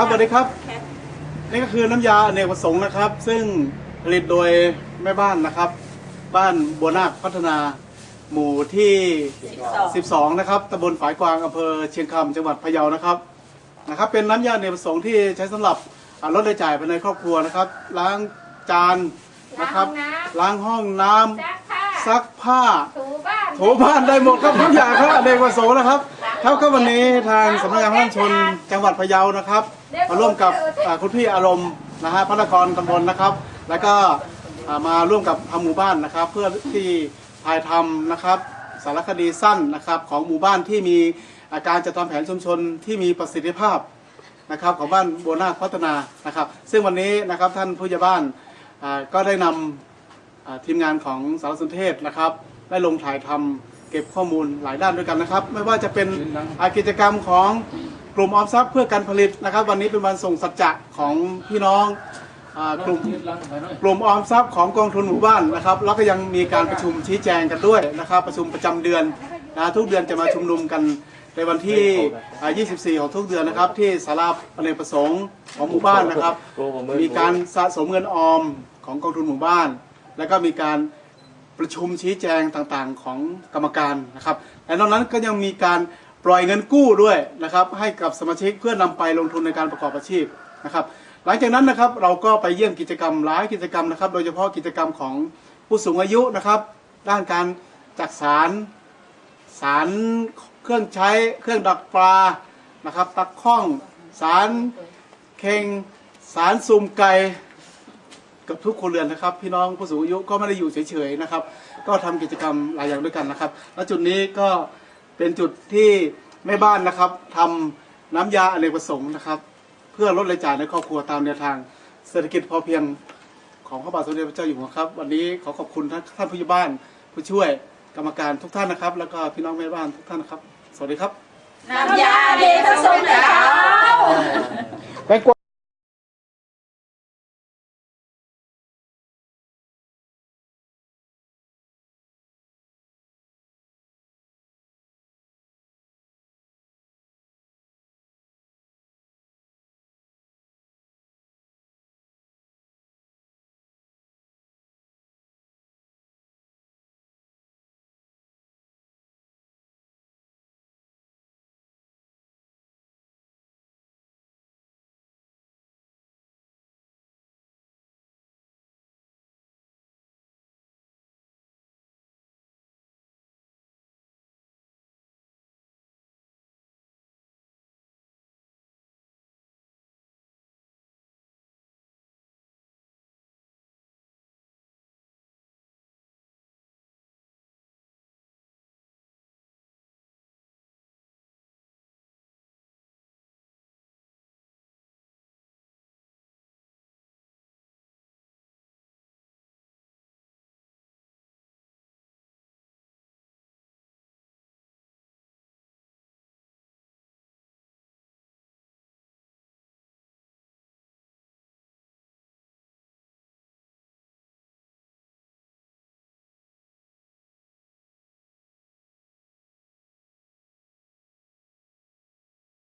ครับสวัสดีครับ นี่ก็คือน้ำยาอเนกประสงค์นะครับ ซึ่งผลิตโดยแม่บ้านนะครับ บ้านบัวนาคพัฒนาหมู่ที่ 12 นะครับตำบลฝายกวางอำเภอเชียงคำจังหวัดพะเยานะครับนะครับ เป็นน้ำยาอเนกประสงค์ที่ใช้สำหรับอ่าลดรายจ่ายภายในครอบครัวนะครับ ล้างจานนะครับ ล้างห้องน้ำซักผ้าซักผ้าถูบ้านถูบ้านได้หมดครับทุกอย่างครับอเนกประสงค์นะครับ ครับก็วันนี้ทางสำนักงานพระราชนจังหวัดพะเยานะครับ มาร่วมกับอ่าคุณพี่อารมณ์นะฮะพระนครตำบลนะครับ แล้วก็อ่ามาร่วมกับทางหมู่บ้านนะครับ เพื่อที่ถ่ายทำนะครับ สารคดีสั้นนะครับของหมู่บ้านที่มีอาการจัดทำแผนชุมชนที่มีประสิทธิภาพนะครับของบ้านโบวนาคพัฒนานะครับ ซึ่งวันนี้นะครับท่านผู้ใหญ่บ้านอ่าก็ได้นำ อ่าทีมงานของสารสนเทศนะครับ ได้ลงถ่ายทำ เก็บข้อมูลหลายด้านด้วยกันนะครับ ไม่ว่าจะเป็นอ่ากิจกรรมของกลุ่มออมทรัพย์เพื่อการผลิตนะครับ วันนี้เป็นวันส่งสัจจะของพี่น้องอากลุ่มกลุ่มออมทรัพย์ของกองทุนหมู่บ้านนะครับ แล้วก็ยังมีการประชุมชี้แจงกันด้วยนะครับ ประชุมประจำเดือนนะทุกเดือนจะมาชุมนุมกันในวันที่อ่า24 ของทุกเดือนนะครับ ที่ศาลาอเนกประสงค์ของหมู่บ้านนะครับ มีการสะสมเงินออมของกองทุนหมู่บ้าน แล้วก็มีการ ประชุมชี้แจงต่างๆของกรรมการนะครับและนอกนั้นก็ยังมีการปล่อยเงินกู้ด้วยนะครับ ให้กับสมาชิกเพื่อนำไปลงทุนในการประกอบอาชีพนะครับ หลังจากนั้นนะครับเราก็ไปเยี่ยมกิจกรรมหลายกิจกรรมนะครับ โดยเฉพาะกิจกรรมของผู้สูงอายุนะครับ ด้านการจักสารสารเครื่องใช้เครื่องดักปลานะครับ ตักข้องสารเข่งสารซุ่มไก่ กับทุกคนเรือนนะครับ พี่น้องผู้สูงอายุก็ไม่ได้อยู่เฉยๆนะครับ ก็ทำกิจกรรมหลายอย่างด้วยกันนะครับ และจุดนี้ก็เป็นจุดที่แม่บ้านนะครับทำน้ำยาอเนกประสงค์นะครับ เพื่อลดรายจ่ายในครอบครัวตามแนวทาง เศรษฐกิจพอเพียงของพระบาทสมเด็จพระเจ้าอยู่หัวครับ วันนี้ขอขอบคุณท่านท่านผู้ใหญ่บ้านผู้ช่วยกรรมการทุกท่านนะครับ แล้วก็พี่น้องแม่บ้านทุกท่านนะครับ สวัสดีครับน้ำยา